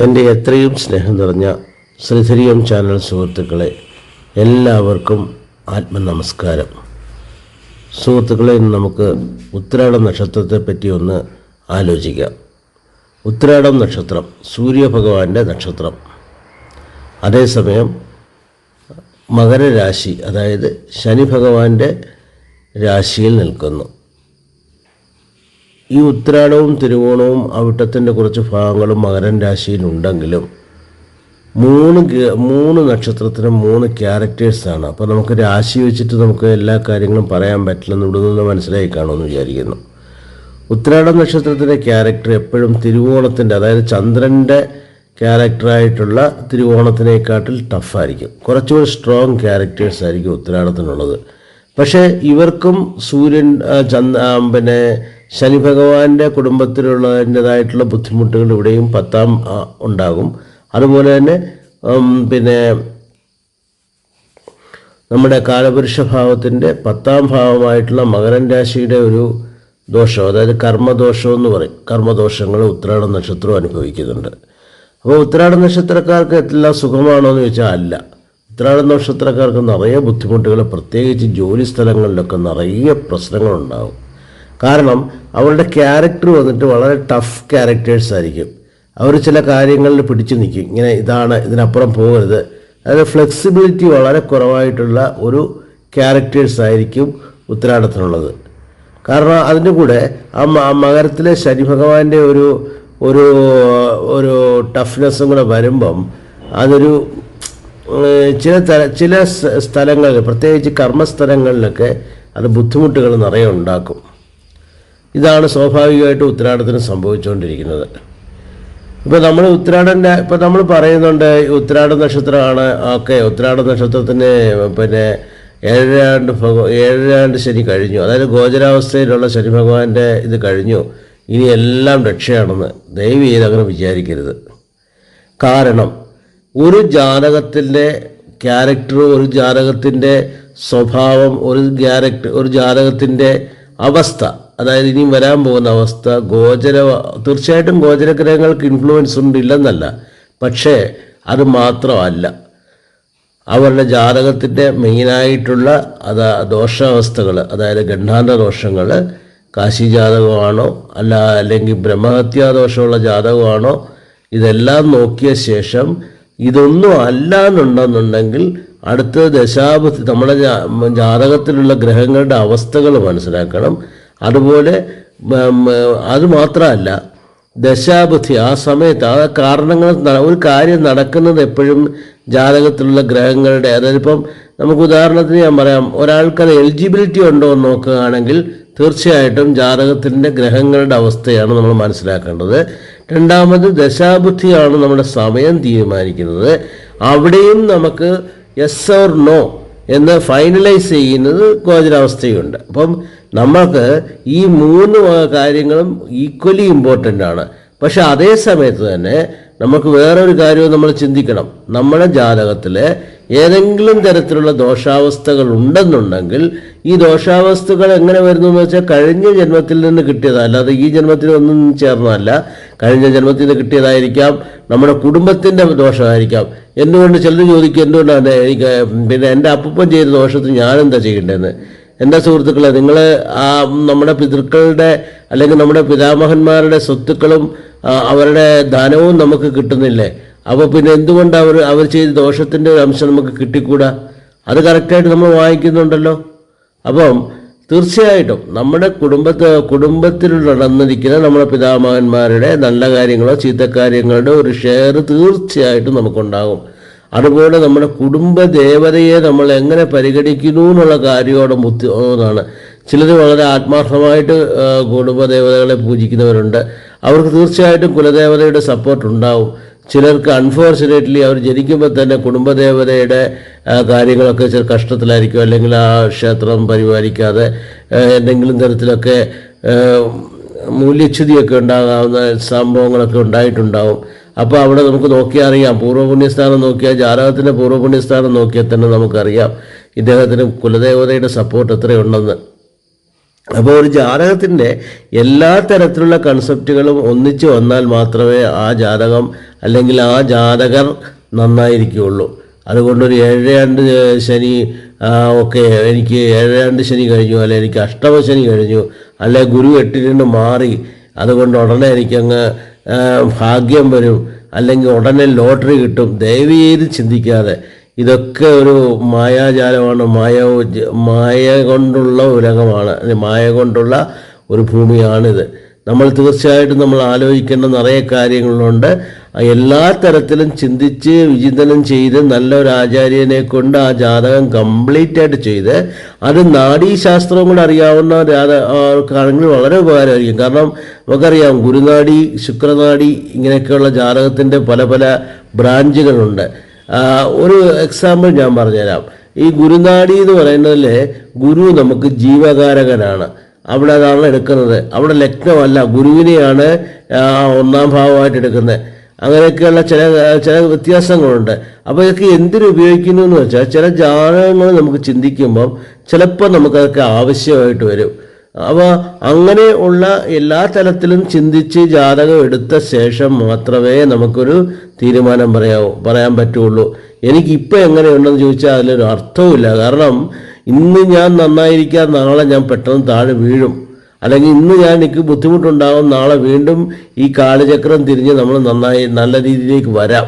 എന്റെ എത്രയും സ്നേഹം നിറഞ്ഞ ശ്രീധരിയം ചാനൽ സുഹൃത്തുക്കളെ എല്ലാവർക്കും ആത്മനമസ്കാരം. സുഹൃത്തുക്കളെ ഇന്ന് നമുക്ക് ഉത്രാടം നക്ഷത്രത്തെ പറ്റി ഒന്ന് ആലോചിക്കാം. ഉത്രാടം നക്ഷത്രം സൂര്യഭഗവാന്റെ നക്ഷത്രം. അതേസമയം മകരരാശി അതായത് ശനി ഭഗവാന്റെ രാശിയിൽ നിൽക്കുന്നു. ഈ ഉത്രാടവും തിരുവോണവും അവിട്ടത്തിന്റെ കുറച്ച് ഭാഗങ്ങളും മകരൻ രാശിയിലുണ്ടെങ്കിലും മൂന്ന് മൂന്ന് നക്ഷത്രത്തിന് മൂന്ന് ക്യാരക്ടേഴ്സാണ് അപ്പോൾ നമുക്ക് രാശി വെച്ചിട്ട് നമുക്ക് എല്ലാ കാര്യങ്ങളും പറയാൻ പറ്റില്ലെന്ന് ഇവിടെ നിന്ന് മനസ്സിലായി കാണുമെന്ന് വിചാരിക്കുന്നു. ഉത്രാട നക്ഷത്രത്തിന്റെ ക്യാരക്ടർ എപ്പോഴും തിരുവോണത്തിന്റെ അതായത് ചന്ദ്രന്റെ ക്യാരക്ടറായിട്ടുള്ള തിരുവോണത്തിനേക്കാട്ടിൽ ടഫായിരിക്കും കുറച്ചുകൂടി സ്ട്രോങ് ക്യാരക്ടേഴ്സ് ആയിരിക്കും ഉത്രാടത്തിനുള്ളത്. പക്ഷേ ഇവർക്കും സൂര്യൻ ചന്ദ പിന്നെ ശനി ഭഗവാന്റെ കുടുംബത്തിലുള്ളതിന്റെതായിട്ടുള്ള ബുദ്ധിമുട്ടുകൾ ഇവിടെയും പത്താം ഉണ്ടാകും. അതുപോലെ തന്നെ പിന്നെ നമ്മുടെ കാലപുരുഷ ഭാവത്തിന്റെ പത്താം ഭാവമായിട്ടുള്ള മകരൻ രാശിയുടെ ഒരു ദോഷം അതായത് കർമ്മദോഷം എന്ന് പറയും. കർമ്മദോഷങ്ങൾ ഉത്രാട നക്ഷത്രം അനുഭവിക്കുന്നുണ്ട്. അപ്പോൾ ഉത്രാട നക്ഷത്രക്കാർക്ക് എല്ലാ സുഖമാണോ എന്ന് ചോദിച്ചാൽ അല്ല. ഉത്രാട നക്ഷത്രക്കാർക്ക് നിറയെ ബുദ്ധിമുട്ടുകൾ പ്രത്യേകിച്ച് ജോലി സ്ഥലങ്ങളിലൊക്കെ നിറയെ പ്രശ്നങ്ങളുണ്ടാകും. കാരണം അവരുടെ ക്യാരക്ടർ വന്നിട്ട് വളരെ ടഫ് ക്യാരക്ടേഴ്സ് ആയിരിക്കും. അവർ ചില കാര്യങ്ങളിൽ പിടിച്ചു നിൽക്കും. ഇങ്ങനെ ഇതാണ് ഇതിനപ്പുറം പോകരുത്. അതായത് ഫ്ലെക്സിബിലിറ്റി വളരെ കുറവായിട്ടുള്ള ഒരു ക്യാരക്ടേഴ്സ് ആയിരിക്കും ഉത്തരാടത്തിനുള്ളത്. കാരണം അതിന്റെ കൂടെ ആ മകരത്തിലെ ശനി ഭഗവാന്റെ ഒരു ഒരു ഒരു ടഫ്നെസ്സും കൂടെ വരുമ്പം അതൊരു ചില തര ചില സ്ഥലങ്ങളിൽ പ്രത്യേകിച്ച് കർമ്മസ്ഥലങ്ങളിലൊക്കെ അത് ബുദ്ധിമുട്ടുകൾ നിറയെ ഉണ്ടാക്കും. ഇതാണ് സ്വാഭാവികമായിട്ട് ഉത്തരാടത്തിന് സംഭവിച്ചുകൊണ്ടിരിക്കുന്നത്. ഇപ്പോൾ നമ്മൾ ഉത്രാടന്റെ ഇപ്പോൾ നമ്മൾ പറയുന്നുണ്ട് ഉത്രാട നക്ഷത്രമാണ് ഓക്കെ ഉത്രാട നക്ഷത്രത്തിന് പിന്നെ ഏഴരാണ്ട് ഭഗ ഏഴരാണ്ട് ശനി കഴിഞ്ഞു. അതായത് ഗോചരാവസ്ഥയിലുള്ള ശനി ഭഗവാന്റെ ഇത് കഴിഞ്ഞു. ഇനി എല്ലാം രക്ഷയാണെന്ന് ദയവ് ചെയ്ത് അങ്ങനെ വിചാരിക്കരുത്. കാരണം ഒരു ജാതകത്തിന്റെ ക്യാരക്ടർ ഒരു ജാതകത്തിന്റെ സ്വഭാവം ഒരു ക്യാരക്ടർ ഒരു ജാതകത്തിന്റെ അവസ്ഥ അതായത് ഇനിയും വരാൻ പോകുന്ന അവസ്ഥ ഗോചര തീർച്ചയായിട്ടും ഗോചരഗ്രഹങ്ങൾക്ക് ഇൻഫ്ലുവൻസ് ഉണ്ട് ഇല്ലെന്നല്ല പക്ഷേ അത് മാത്രമല്ല. അവരുടെ ജാതകത്തിന്റെ മെയിനായിട്ടുള്ള അതാ ദോഷാവസ്ഥകൾ അതായത് ഗണ്ഡാന്ത ദോഷങ്ങൾ കാശി ജാതകമാണോ അല്ല അല്ലെങ്കിൽ ബ്രഹ്മഹത്യാ ദോഷമുള്ള ജാതകമാണോ ഇതെല്ലാം നോക്കിയ ശേഷം ഇതൊന്നും അല്ല എന്നുണ്ടെന്നുണ്ടെങ്കിൽ അടുത്ത ദശാബുദ്ധി നമ്മുടെ ജാതകത്തിലുള്ള ഗ്രഹങ്ങളുടെ അവസ്ഥകൾ മനസ്സിലാക്കണം. അതുപോലെ അത് മാത്രമല്ല ദശാബുദ്ധി ആ സമയത്ത് ആ കാരണങ്ങൾ ഒരു കാര്യം നടക്കുന്നത് എപ്പോഴും ജാതകത്തിലുള്ള ഗ്രഹങ്ങളുടെ അതായത് ഇപ്പം നമുക്ക് ഉദാഹരണത്തിന് ഞാൻ പറയാം ഒരാൾക്ക് അത് എലിജിബിലിറ്റി ഉണ്ടോ എന്ന് നോക്കുകയാണെങ്കിൽ തീർച്ചയായിട്ടും ജാതകത്തിന്റെ ഗ്രഹങ്ങളുടെ അവസ്ഥയാണ് നമ്മൾ മനസ്സിലാക്കേണ്ടത്. രണ്ടാമത് ദശാബുദ്ധിയാണ് നമ്മുടെ സമയം തീരുമാനിക്കുന്നത്. അവിടെയും നമുക്ക് യെസ് ഓർ നോ എന്ന് ഫൈനലൈസ് ചെയ്യുന്നത് ഗോചരാവസ്ഥയുണ്ട്. അപ്പം നമ്മൾക്ക് ഈ മൂന്ന് കാര്യങ്ങളും ഈക്വലി ഇമ്പോർട്ടന്റ് ആണ്. പക്ഷെ അതേ സമയത്ത് തന്നെ നമുക്ക് വേറൊരു കാര്യവും നമ്മൾ ചിന്തിക്കണം. നമ്മുടെ ജാതകത്തിൽ ഏതെങ്കിലും തരത്തിലുള്ള ദോഷാവസ്ഥകൾ ഉണ്ടെന്നുണ്ടെങ്കിൽ ഈ ദോഷാവസ്ഥകൾ എങ്ങനെ വരുന്നു എന്ന് വെച്ചാൽ കഴിഞ്ഞ ജന്മത്തിൽ നിന്ന് കിട്ടിയതല്ല അല്ലാതെ ഈ ജന്മത്തിൽ ഒന്നും ചേർന്നതല്ല. കഴിഞ്ഞ ജന്മത്തിൽ നിന്ന് കിട്ടിയതായിരിക്കാം. നമ്മുടെ കുടുംബത്തിന്റെ ദോഷമായിരിക്കാം. എന്തുകൊണ്ട്? ചിലർ ചോദിക്കും എന്തുകൊണ്ടാണ്? എനിക്ക് പിന്നെ എന്റെ അപ്പൂപ്പൻ ചെയ്ത ദോഷത്തിന് ഞാനെന്താ ചെയ്യേണ്ടതെന്ന്? എന്റെ സുഹൃത്തുക്കളെ നിങ്ങൾ ആ നമ്മുടെ പിതൃക്കളുടെ അല്ലെങ്കിൽ നമ്മുടെ പിതാമഹന്മാരുടെ സ്വത്തുക്കളും അവരുടെ ദാനവും നമുക്ക് കിട്ടുന്നില്ലേ? അപ്പോൾ പിന്നെ എന്തുകൊണ്ട് അവർ അവർ ചെയ്ത ദോഷത്തിന്റെ ഒരു അംശം നമുക്ക് കിട്ടിക്കൂടാ? അത് കറക്റ്റായിട്ട് നമ്മൾ വാങ്ങിക്കുന്നുണ്ടല്ലോ അപ്പം തീർച്ചയായിട്ടും നമ്മുടെ കുടുംബത്തെ കുടുംബത്തിൽ നടന്നിരിക്കുന്ന നമ്മുടെ പിതാമഹന്മാരുടെ നല്ല കാര്യങ്ങളോ ചീത്ത കാര്യങ്ങളുടെ ഒരു ഷെയർ തീർച്ചയായിട്ടും നമുക്കുണ്ടാകും. അതുപോലെ നമ്മുടെ കുടുംബ ദേവതയെ നമ്മൾ എങ്ങനെ പരിഗണിക്കുന്നു എന്നുള്ള കാര്യത്തോടെ ബുദ്ധി ആണ് ചിലർ വളരെ ആത്മാർത്ഥമായിട്ട് കുടുംബ ദേവതകളെ പൂജിക്കുന്നവരുണ്ട്. അവർക്ക് തീർച്ചയായിട്ടും കുലദേവതയുടെ സപ്പോർട്ട് ഉണ്ടാവും. ചിലർക്ക് അൺഫോർച്ചുനേറ്റ്ലി അവർ ജനിക്കുമ്പോൾ തന്നെ കുടുംബദേവതയുടെ കാര്യങ്ങളൊക്കെ ചില കഷ്ടത്തിലായിരിക്കും. അല്ലെങ്കിൽ ആ ക്ഷേത്രം പരിപാലിക്കാതെ എന്തെങ്കിലും തരത്തിലൊക്കെ മൂല്യച്യുതിയൊക്കെ ഉണ്ടാകാവുന്ന സംഭവങ്ങളൊക്കെ ഉണ്ടായിട്ടുണ്ടാവും. അപ്പോൾ അവിടെ നമുക്ക് നോക്കിയാൽ അറിയാം. പൂർവപുണ്യസ്ഥാനം നോക്കിയാൽ ജാതകത്തിന്റെ പൂർവപുണ്യസ്ഥാനം നോക്കിയാൽ തന്നെ നമുക്കറിയാം. ഇദ്ദേഹത്തിന് കുലദേവതയുടെ സപ്പോർട്ട് എത്രയുണ്ടെന്ന്. അപ്പോൾ ഒരു ജാതകത്തിന്റെ എല്ലാ തരത്തിലുള്ള കൺസെപ്റ്റുകളും ഒന്നിച്ച് വന്നാൽ മാത്രമേ ആ ജാതകം അല്ലെങ്കിൽ ആ ജാതകർ നന്നായിരിക്കുകയുള്ളൂ. അതുകൊണ്ടൊരു ഏഴാണ്ട് ശനി ഒക്കെ എനിക്ക് ഏഴാണ്ട് ശനി കഴിഞ്ഞു അല്ലെ എനിക്ക് അഷ്ടമ ശനി കഴിഞ്ഞു അല്ലെ ഗുരു എട്ടിൽ മാറി അതുകൊണ്ട് ഉടനെ എനിക്കങ്ങ് ഭാഗ്യം വരും. അല്ലെങ്കിൽ ഉടനെ ലോട്ടറി കിട്ടും. ദയവ് ചെയ്ത് ചിന്തിക്കാതെ. ഇതൊക്കെ ഒരു മായാജാലമാണ്. മായ മായ കൊണ്ടുള്ള ഉലകമാണ്. മായ കൊണ്ടുള്ള ഒരു ഭൂമിയാണിത്. നമ്മൾ തീർച്ചയായിട്ടും നമ്മൾ ആലോചിക്കേണ്ട നിറയെ കാര്യങ്ങളുണ്ട്. എല്ലാ തരത്തിലും ചിന്തിച്ച് വിചിന്തനം ചെയ്ത് നല്ലൊരു ആചാര്യനെ കൊണ്ട് ആ ജാതകം കംപ്ലീറ്റ് ആയിട്ട് ചെയ്ത് അത് നാഡീശാസ്ത്രവും കൂടെ അറിയാവുന്ന ആൾക്കാണെങ്കിൽ വളരെ ഉപകാരമായിരിക്കും. കാരണം നമുക്കറിയാം ഗുരുനാഡി ശുക്രനാഡി ഇങ്ങനെയൊക്കെയുള്ള ജാതകത്തിന്റെ പല പല ബ്രാഞ്ചുകളുണ്ട് ഒരു എക്സാമ്പിൾ ഞാൻ പറഞ്ഞുതരാം. ഈ ഗുരുനാഡി എന്ന് പറയുന്നതിൽ ഗുരു നമുക്ക് ജീവകാരകനാണ്. അവിടെ അതാണ് എടുക്കുന്നത്. അവിടെ ലഗ്നമല്ല ഗുരുവിനെയാണ് ഒന്നാം ഭാവമായിട്ട് എടുക്കുന്നത്. അങ്ങനെയൊക്കെയുള്ള ചില ചില വ്യത്യാസങ്ങളുണ്ട്. അപ്പോൾ ഇതൊക്കെ എന്തിനു ഉപയോഗിക്കുന്നു എന്ന് വെച്ചാൽ ചില ജാതകങ്ങൾ നമുക്ക് ചിന്തിക്കുമ്പം ചിലപ്പോൾ നമുക്കതൊക്കെ ആവശ്യമായിട്ട് വരും. അപ്പോൾ അങ്ങനെ ഉള്ള എല്ലാ തലത്തിലും ചിന്തിച്ച് ജാതകം എടുത്ത ശേഷം മാത്രമേ നമുക്കൊരു തീരുമാനം പറയാവൂ പറയാൻ പറ്റുള്ളൂ. എനിക്കിപ്പോൾ എങ്ങനെയുണ്ടെന്ന് ചോദിച്ചാൽ അതിലൊരു അർത്ഥവുമില്ല. കാരണം ഇന്ന് ഞാൻ നന്നായിരിക്കാൻ നാളെ ഞാൻ പെട്ടെന്ന് താഴെ വീഴും. അല്ലെങ്കിൽ ഇന്ന് ഞാൻ എനിക്ക് ബുദ്ധിമുട്ടുണ്ടാകും നാളെ വീണ്ടും ഈ കാലചക്രം തിരിഞ്ഞ് നമ്മൾ നന്നായി നല്ല രീതിയിലേക്ക് വരാം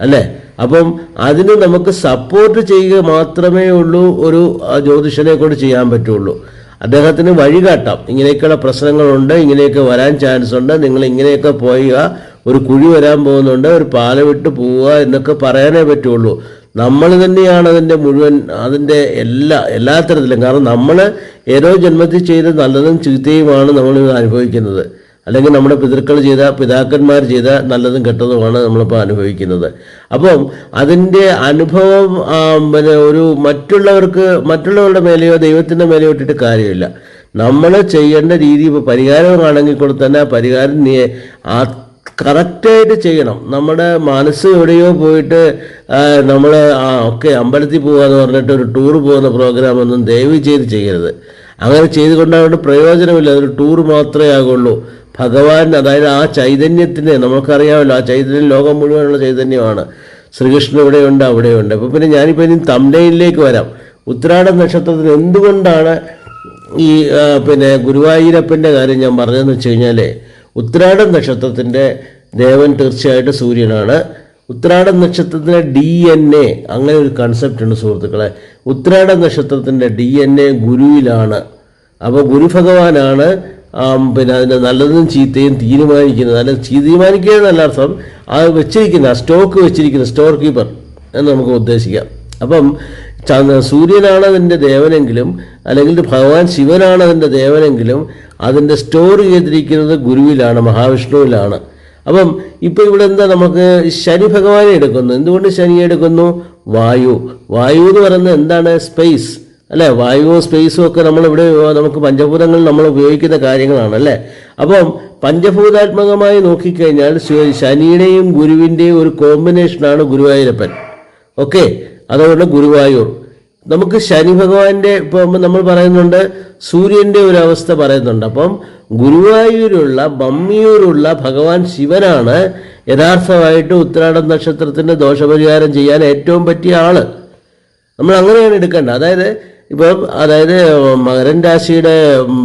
അല്ലേ? അപ്പം അതിന് നമുക്ക് സപ്പോർട്ട് ചെയ്യുക മാത്രമേ ഉള്ളൂ ഒരു ജ്യോതിഷനെ കൊണ്ട് ചെയ്യാൻ പറ്റുള്ളൂ. അദ്ദേഹത്തിന് വഴികാട്ടാം. ഇങ്ങനെയൊക്കെയുള്ള പ്രശ്നങ്ങളുണ്ട് ഇങ്ങനെയൊക്കെ വരാൻ ചാൻസ് ഉണ്ട്. നിങ്ങൾ ഇങ്ങനെയൊക്കെ പോയുക ഒരു കുഴി വരാൻ പോകുന്നുണ്ട് ഒരു പാല വിട്ട് പോവുക എന്നൊക്കെ പറയാനേ പറ്റുള്ളൂ. നമ്മൾ തന്നെയാണ് അതിന്റെ മുഴുവൻ അതിന്റെ എല്ലാ എല്ലാ തരത്തിലും. കാരണം നമ്മൾ ഏതോ ജന്മത്തിൽ ചെയ്ത നല്ലതും ചീത്തയുമാണ് നമ്മൾ അനുഭവിക്കുന്നത്. അല്ലെങ്കിൽ നമ്മുടെ പിതൃക്കൾ ചെയ്ത പിതാക്കന്മാർ ചെയ്ത നല്ലതും കെട്ടതുമാണ് നമ്മളിപ്പോൾ അനുഭവിക്കുന്നത്. അപ്പം അതിന്റെ അനുഭവം പിന്നെ ഒരു മറ്റുള്ളവർക്ക് മറ്റുള്ളവരുടെ മേലെയോ ദൈവത്തിന്റെ മേലെയോ ഇട്ടിട്ട് കാര്യമില്ല. നമ്മൾ ചെയ്യേണ്ട രീതി ഇപ്പോൾ പരിഹാരമാണെങ്കിൽ കൂടെ തന്നെ ആ പരിഹാരം കറക്റ്റായിട്ട് ചെയ്യണം. നമ്മുടെ മനസ്സ് എവിടെയോ പോയിട്ട് നമ്മൾ ആ ഒക്കെ അമ്പലത്തിൽ പോകാന്ന് പറഞ്ഞിട്ട് ഒരു ടൂർ പോകുന്ന പ്രോഗ്രാം ഒന്നും ദയവ് ചെയ്ത് ചെയ്യരുത്. അങ്ങനെ ചെയ്തുകൊണ്ടാകൊണ്ട് പ്രയോജനമില്ല. അതൊരു ടൂർ മാത്രമേ ആകുള്ളൂ. ഭഗവാൻ അതായത് ആ ചൈതന്യത്തിന് നമുക്കറിയാമല്ലോ ആ ചൈതന്യം ലോകം മുഴുവനുള്ള ചൈതന്യമാണ്. ശ്രീകൃഷ്ണൻ ഇവിടെയുണ്ട് അവിടെയുണ്ട്. അപ്പോൾ പിന്നെ ഞാനിപ്പോൾ ഇനി തമിഴയിലേക്ക് വരാം. ഉത്രാട നക്ഷത്രത്തിന് എന്തുകൊണ്ടാണ് ഈ പിന്നെ ഗുരുവായൂരപ്പന്റെ കാര്യം ഞാൻ പറഞ്ഞതെന്ന് വെച്ച് കഴിഞ്ഞാൽ ഉത്രാട നക്ഷത്രത്തിന്റെ ദേവൻ തീർച്ചയായിട്ടും സൂര്യനാണ്. ഉത്രാട നക്ഷത്രത്തിന്റെ ഡി എൻ എ അങ്ങനെ ഒരു കൺസെപ്റ്റ് ഉണ്ട് സുഹൃത്തുക്കളെ. ഉത്രാട നക്ഷത്രത്തിന്റെ ഡി എൻ എ ഗുരുവിലാണ്. അപ്പോൾ ഗുരു ഭഗവാനാണ് പിന്നെ അതിന്റെ നല്ലതും ചീത്തയും തീരുമാനിക്കുന്നത്. അല്ല തീരുമാനിക്കുക എന്നല്ല അർത്ഥം അത് വെച്ചിരിക്കുന്ന സ്റ്റോക്ക് വെച്ചിരിക്കുന്ന സ്റ്റോർ കീപ്പർ എന്ന് നമുക്ക് ഉദ്ദേശിക്കാം. അപ്പം സൂര്യനാണ് അതിന്റെ ദേവനെങ്കിലും അല്ലെങ്കിൽ ഭഗവാൻ ശിവനാണ് അതിന്റെ ദേവനെങ്കിലും അതിന്റെ സ്റ്റോർ ചെയ്തിരിക്കുന്നത് ഗുരുവിലാണ് മഹാവിഷ്ണുവിലാണ്. അപ്പം ഇപ്പോൾ ഇവിടെ എന്താ നമുക്ക് ശനി ഭഗവാനെ എടുക്കുന്നു. എന്തുകൊണ്ട് ശനി എടുക്കുന്നു? വായു. വായു എന്ന് പറയുന്നത് എന്താണ്? സ്പേസ്. അല്ലേ? വായുവും സ്പേസും ഒക്കെ നമ്മളിവിടെ നമുക്ക് പഞ്ചഭൂതങ്ങൾ നമ്മൾ ഉപയോഗിക്കുന്ന കാര്യങ്ങളാണ് അല്ലേ? അപ്പം പഞ്ചഭൂതാത്മകമായി നോക്കിക്കഴിഞ്ഞാൽ ശനിയുടെയും ഗുരുവിന്റെയും ഒരു കോമ്പിനേഷനാണ് ഗുരുവായൂരപ്പൻ. ഓക്കെ? അതുകൊണ്ട് ഗുരുവായൂർ. നമുക്ക് ശനി ഭഗവാന്റെ ഇപ്പം നമ്മൾ പറയുന്നുണ്ട് സൂര്യന്റെ ഒരു അവസ്ഥ പറയുന്നുണ്ട്. അപ്പം ഗുരുവായൂരുള്ള ബമ്മിയൂരുള്ള ഭഗവാൻ ശിവനാണ് യഥാർത്ഥമായിട്ട് ഉത്രാടം നക്ഷത്രത്തിന്റെ ദോഷപരിഹാരം ചെയ്യാൻ ഏറ്റവും പറ്റിയ ആൾ. നമ്മൾ അങ്ങനെയാണ് എടുക്കേണ്ടത്. അതായത് ഇപ്പം അതായത് മകരൻ രാശിയുടെ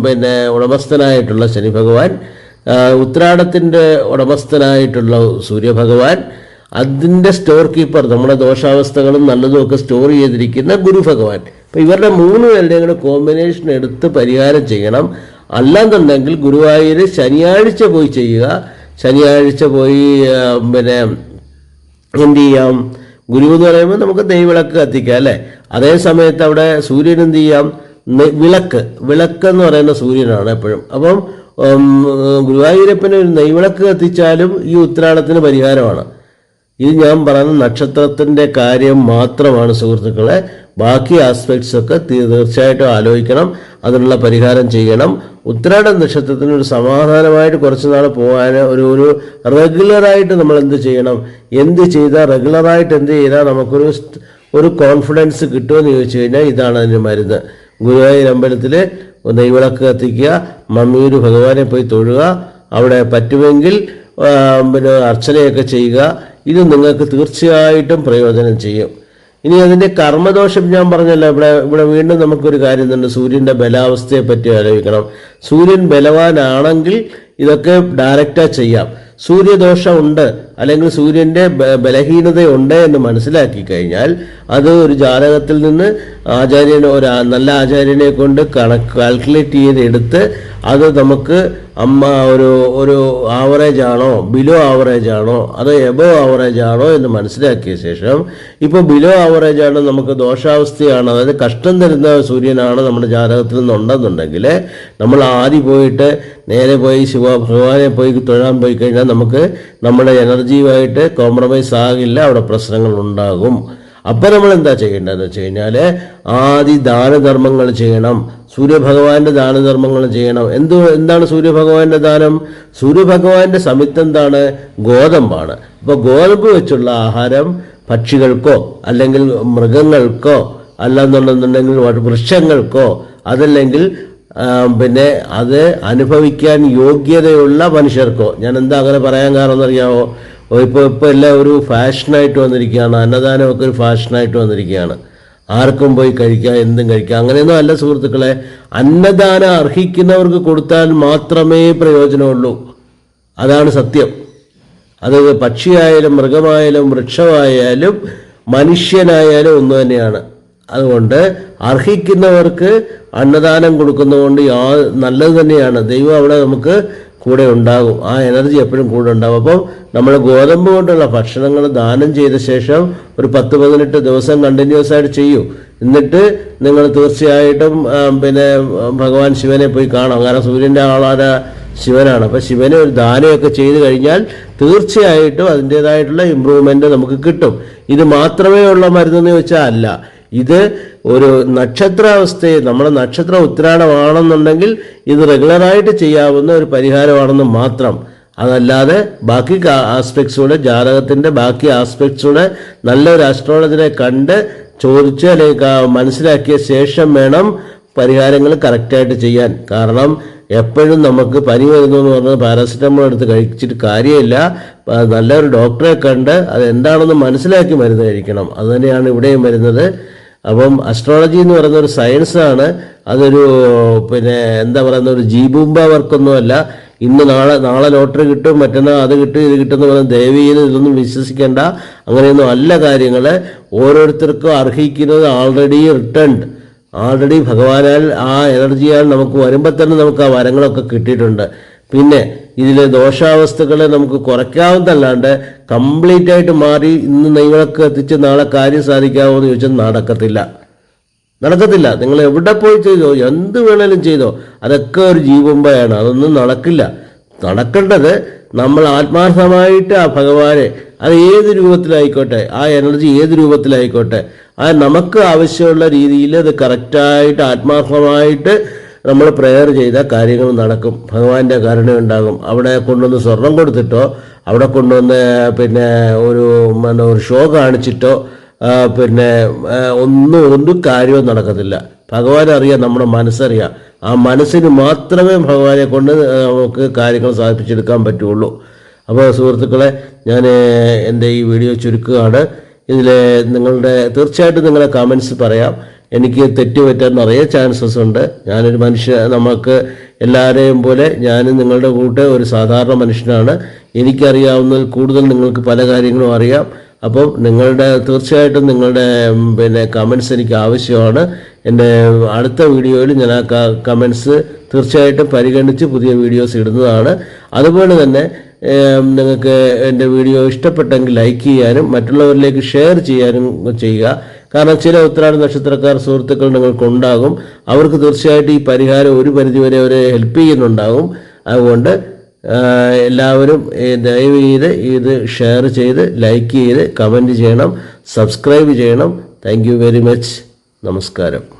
പിന്നെ ഉടമസ്ഥനായിട്ടുള്ള ശനി ഭഗവാൻ ഉത്രാടത്തിന്റെ ഉടമസ്ഥനായിട്ടുള്ള സൂര്യഭഗവാൻ അതിന്റെ സ്റ്റോർ കീപ്പർ നമ്മുടെ ദോഷാവസ്ഥകളും നല്ലതും ഒക്കെ സ്റ്റോർ ചെയ്തിരിക്കുന്ന ഗുരു ഭഗവാൻ. അപ്പം ഇവരുടെ മൂന്ന് പേരുടെയും കൂടെ കോമ്പിനേഷൻ എടുത്ത് പരിഹാരം ചെയ്യണം. അല്ലാന്നുണ്ടെങ്കിൽ ഗുരുവായൂർ ശനിയാഴ്ച പോയി ചെയ്യുക. ശനിയാഴ്ച പോയി പിന്നെ എന്ത് ചെയ്യാം? ഗുരു എന്ന് പറയുമ്പോൾ നമുക്ക് നെയ്വിളക്ക് കത്തിക്കാം അല്ലേ? അതേ സമയത്ത് അവിടെ സൂര്യൻ എന്ത് ചെയ്യാം? വിളക്ക്. വിളക്ക് എന്ന് പറയുന്ന സൂര്യനാണ് എപ്പോഴും. അപ്പം ഗുരുവായൂരപ്പന് ഒരു നെയ്വിളക്ക് കത്തിച്ചാലും ഈ ഉത്രാടത്തിന് പരിഹാരമാണ്. ഇത് ഞാൻ പറയുന്ന നക്ഷത്രത്തിന്റെ കാര്യം മാത്രമാണ് സുഹൃത്തുക്കളെ. ബാക്കി ആസ്പെക്ട്സ് ഒക്കെ തീർച്ചയായിട്ടും ആലോചിക്കണം അതിനുള്ള പരിഹാരം ചെയ്യണം. ഉത്രാട നക്ഷത്രത്തിന് ഒരു സമാധാനമായിട്ട് കുറച്ച് നാൾ പോകാൻ ഒരു ഒരു റെഗുലറായിട്ട് നമ്മൾ എന്ത് ചെയ്യണം? എന്ത് ചെയ്താൽ റെഗുലറായിട്ട് എന്ത് ചെയ്താൽ നമുക്കൊരു ഒരു കോൺഫിഡൻസ് കിട്ടുമെന്ന് ചോദിച്ചു കഴിഞ്ഞാൽ ഇതാണ് അതിന് മരുന്ന്. ഗുരുവായൂർ അമ്പലത്തിൽ നെയ്വിളക്ക് കത്തിക്കുക മമ്മിയൂര് ഭഗവാനെ പോയി തൊഴുക അവിടെ പറ്റുമെങ്കിൽ പിന്നെ അർച്ചനയൊക്കെ ചെയ്യുക ഇത് നിങ്ങൾക്ക് തീർച്ചയായിട്ടും പ്രയോജനം ചെയ്യും. ഇനി അതിന്റെ കർമ്മദോഷം ഞാൻ പറഞ്ഞല്ലോ ഇവിടെ ഇവിടെ വീണ്ടും നമുക്കൊരു കാര്യം തന്നെ സൂര്യന്റെ ബലാവസ്ഥയെ പറ്റി ആലോചിക്കണം. സൂര്യൻ ബലവാനാണെങ്കിൽ ഇതൊക്കെ ഡയറക്റ്റാ ചെയ്യാം. സൂര്യദോഷം ഉണ്ട് അല്ലെങ്കിൽ സൂര്യന്റെ ബലഹീനതയുണ്ട് എന്ന് മനസ്സിലാക്കി കഴിഞ്ഞാൽ അത് ഒരു ജാതകത്തിൽ നിന്ന് ആചാര്യനെ ഒരു നല്ല ആചാര്യനെ കൊണ്ട് കണക്ക് കാൽക്കുലേറ്റ് ചെയ്ത് എടുത്ത് അത് നമുക്ക് അമ്മ ഒരു ഒരു ആവറേജ് ആണോ ബിലോ ആവറേജ് ആണോ അതോ എബോ ആവറേജ് ആണോ എന്ന് മനസ്സിലാക്കിയ ശേഷം ഇപ്പോൾ ബിലോ ആവറേജ് ആണ് നമുക്ക് ദോഷാവസ്ഥയാണ്. അതായത് കഷ്ടം തരുന്ന സൂര്യനാണ് നമ്മുടെ ജാതകത്തിൽ നിന്നുണ്ടെന്നുണ്ടെങ്കിൽ നമ്മൾ ആദ്യം പോയിട്ട് നേരെ പോയി ശിവ ഭഗവാനെ പോയി തൊഴാൻ പോയി കഴിഞ്ഞാൽ നമുക്ക് നമ്മുടെ എനർജിയുമായിട്ട് കോംപ്രമൈസ് ആകില്ല അവിടെ പ്രശ്നങ്ങൾ ഉണ്ടാകും. അപ്പം നമ്മൾ എന്താ ചെയ്യേണ്ടതെന്ന് വെച്ച് കഴിഞ്ഞാൽ ആദ്യ ദാനധർമ്മങ്ങൾ ചെയ്യണം. സൂര്യഭഗവാന്റെ ദാനധർമ്മങ്ങൾ ചെയ്യണം. എന്ത് എന്താണ് സൂര്യഭഗവാന്റെ ദാനം? സൂര്യഭഗവാന്റെ സമിത്ത് എന്താണ് ഗോതമ്പാണ്. അപ്പോൾ ഗോതമ്പ് വെച്ചുള്ള ആഹാരം പക്ഷികൾക്കോ അല്ലെങ്കിൽ മൃഗങ്ങൾക്കോ അല്ലെന്നുണ്ടെന്നുണ്ടെങ്കിൽ വൃക്ഷങ്ങൾക്കോ അതല്ലെങ്കിൽ പിന്നെ അത് അനുഭവിക്കാൻ യോഗ്യതയുള്ള മനുഷ്യർക്കോ. ഞാൻ എന്താ അങ്ങനെ പറയാൻ കാരണം എന്നറിയാമോ ഇപ്പോൾ ഇപ്പോൾ എല്ലാം ഒരു ഫാഷനായിട്ട് വന്നിരിക്കുകയാണ്. അന്നദാനമൊക്കെ ഒരു ഫാഷനായിട്ട് വന്നിരിക്കുകയാണ്. ആർക്കും പോയി കഴിക്കാം എന്തും കഴിക്കാം. അങ്ങനെയൊന്നും അല്ല സുഹൃത്തുക്കളെ. അന്നദാനം അർഹിക്കുന്നവർക്ക് കൊടുത്താൽ മാത്രമേ പ്രയോജനമുള്ളൂ. അതാണ് സത്യം. അത് പക്ഷിയായാലും മൃഗമായാലും വൃക്ഷമായാലും മനുഷ്യനായാലും ഒന്ന് തന്നെയാണ്. അതുകൊണ്ട് അർഹിക്കുന്നവർക്ക് അന്നദാനം കൊടുക്കുന്നതുകൊണ്ട് യാ നല്ലത് തന്നെയാണ്. ദൈവം അവിടെ നമുക്ക് കൂടെ ഉണ്ടാകും. ആ എനർജി എപ്പോഴും കൂടെ ഉണ്ടാകും. അപ്പം നമ്മൾ ഗോതമ്പ് കൊണ്ടുള്ള ഭക്ഷണങ്ങൾ ദാനം ചെയ്ത ശേഷം ഒരു പത്ത് പതിനെട്ട് ദിവസം കണ്ടിന്യൂസ് ആയിട്ട് ചെയ്യൂ. എന്നിട്ട് നിങ്ങൾ തീർച്ചയായിട്ടും പിന്നെ ഭഗവാൻ ശിവനെ പോയി കാണാം. കാരണം സൂര്യന്റെ ആളാര ശിവനാണ്. അപ്പം ശിവനെ ഒരു ദാനമൊക്കെ ചെയ്ത് കഴിഞ്ഞാൽ തീർച്ചയായിട്ടും അതിന്റെതായിട്ടുള്ള ഇമ്പ്രൂവ്മെന്റ് നമുക്ക് കിട്ടും. ഇത് മാത്രമേ ഉള്ള മരുന്നെന്ന് ചോദിച്ചാൽ അല്ല. ഇത് ഒരു നക്ഷത്രാവസ്ഥയെ നമ്മുടെ നക്ഷത്ര ഉത്തരാണമാണെന്നുണ്ടെങ്കിൽ ഇത് റെഗുലറായിട്ട് ചെയ്യാവുന്ന ഒരു പരിഹാരമാണെന്ന് മാത്രം. അതല്ലാതെ ബാക്കി ആസ്പെക്ട്സൂടെ ജാതകത്തിന്റെ ബാക്കി ആസ്പെക്ട്സൂടെ നല്ലൊരു ആസ്ട്രോളജിനെ കണ്ട് ചോദിച്ച് അല്ലെങ്കിൽ മനസ്സിലാക്കിയ ശേഷം വേണം പരിഹാരങ്ങൾ കറക്റ്റായിട്ട് ചെയ്യാൻ. കാരണം എപ്പോഴും നമുക്ക് പനി വരുന്നു എന്ന് പറഞ്ഞാൽ പാരാസിറ്റമോൾ എടുത്ത് കഴിച്ചിട്ട് കാര്യമില്ല. നല്ലൊരു ഡോക്ടറെ കണ്ട് അത് എന്താണെന്ന് മനസ്സിലാക്കി മരുന്ന് കഴിക്കണം. അതുതന്നെയാണ് ഇവിടെയും വരുന്നത്. അപ്പം അസ്ട്രോളജി എന്ന് പറയുന്ന ഒരു സയൻസാണ് അതൊരു പിന്നെ എന്താ പറയുന്ന ഒരു ജീബൂമ്പ വർക്കൊന്നുമല്ല ഇന്ന് നാളെ നാളെ ലോട്ടറി കിട്ടും മറ്റന്നാൾ അത് കിട്ടും ഇത് കിട്ടും എന്ന് പറയുന്ന ദയവ് ഇതൊന്നും വിശ്വസിക്കേണ്ട അങ്ങനെയൊന്നും അല്ല കാര്യങ്ങൾ. ഓരോരുത്തർക്കും അർഹിക്കുന്നത് ആൾറെഡി റിട്ടേൺഡ് ആൾറെഡി ഭഗവാനാൽ ആ എനർജിയാൽ നമുക്ക് വരുമ്പോൾ തന്നെ നമുക്ക് ആ വരങ്ങളൊക്കെ കിട്ടിയിട്ടുണ്ട്. പിന്നെ ഇതിലെ ദോഷാവസ്ഥകളെ നമുക്ക് കുറയ്ക്കാവുന്നതല്ലാണ്ട് കംപ്ലീറ്റ് ആയിട്ട് മാറി ഇന്ന് നിങ്ങൾക്ക് എത്തിച്ച് നാളെ കാര്യം സാധിക്കാമോ എന്ന് ചോദിച്ചാൽ നടക്കത്തില്ല. നടക്കത്തില്ല. നിങ്ങൾ എവിടെ പോയി ചെയ്തോ എന്ത് വേണേലും ചെയ്തോ അതൊക്കെ ഒരു ജീവമ്പയാണ്. അതൊന്നും നടക്കില്ല. നടക്കേണ്ടത് നമ്മൾ ആത്മാർത്ഥമായിട്ട് ആ ഭഗവാനെ അത് ഏത് രൂപത്തിലായിക്കോട്ടെ ആ എനർജി ഏത് രൂപത്തിലായിക്കോട്ടെ ആ നമുക്ക് ആവശ്യമുള്ള രീതിയിൽ അത് കറക്റ്റായിട്ട് ആത്മാർത്ഥമായിട്ട് നമ്മൾ പ്രെയർ ചെയ്ത കാര്യങ്ങൾ നടക്കും. ഭഗവാന്റെ കരുണയുണ്ടാകും അവിടെ കൊണ്ടുവന്ന് സ്വർണം കൊടുത്തിട്ടോ അവിടെ കൊണ്ടുവന്ന് പിന്നെ ഒരു ഒരു ഷോ കാണിച്ചിട്ടോ പിന്നെ ഒന്നും ഒന്നും കാര്യവും നടക്കത്തില്ല. ഭഗവാൻ അറിയാം നമ്മുടെ മനസ്സറിയാം. ആ മനസ്സിന് മാത്രമേ ഭഗവാനെ കൊണ്ട് നമുക്ക് കാര്യങ്ങൾ സാധിപ്പിച്ചെടുക്കാൻ പറ്റുള്ളൂ. അപ്പോൾ സുഹൃത്തുക്കളെ ഞാൻ എന്റെ ഈ വീഡിയോ ചുരുക്കുകയാണ്. ഇതിൽ നിങ്ങളുടെ തീർച്ചയായിട്ടും നിങ്ങളുടെ കമൻസ് പറയാം. എനിക്ക് തെറ്റുപറ്റാൻ നിറയെ ചാൻസസ് ഉണ്ട്. ഞാനൊരു മനുഷ്യ നമുക്ക് എല്ലാവരെയും പോലെ ഞാനും നിങ്ങളുടെ കൂട്ട് ഒരു സാധാരണ മനുഷ്യനാണ്. എനിക്കറിയാവുന്നതിൽ കൂടുതൽ നിങ്ങൾക്ക് പല കാര്യങ്ങളും അറിയാം. അപ്പം നിങ്ങളുടെ തീർച്ചയായിട്ടും നിങ്ങളുടെ പിന്നെ കമൻസ് എനിക്ക് ആവശ്യമാണ്. എന്റെ അടുത്ത വീഡിയോയിൽ ഞാൻ ആ കമൻസ് തീർച്ചയായിട്ടും പരിഗണിച്ച് പുതിയ വീഡിയോസ് ഇടുന്നതാണ്. അതുപോലെ തന്നെ നിങ്ങൾക്ക് എന്റെ വീഡിയോ ഇഷ്ടപ്പെട്ടെങ്കിൽ ലൈക്ക് ചെയ്യാനും മറ്റുള്ളവരിലേക്ക് ഷെയർ ചെയ്യാനും ചെയ്യുക. കാരണം ചില ഉത്തരാട നക്ഷത്രക്കാർ സുഹൃത്തുക്കൾ നിങ്ങൾക്കുണ്ടാകും അവർക്ക് തീർച്ചയായിട്ടും ഈ പരിഹാരം ഒരു പരിധിവരെ അവരെ ഹെൽപ്പ് ചെയ്യുന്നുണ്ടാകും. അതുകൊണ്ട് എല്ലാവരും ദയവ് ചെയ്ത് ഇത് ഷെയർ ചെയ്ത് ലൈക്ക് ചെയ്ത് കമന്റ് ചെയ്യണം സബ്സ്ക്രൈബ് ചെയ്യണം. താങ്ക് വെരി മച്ച് നമസ്കാരം.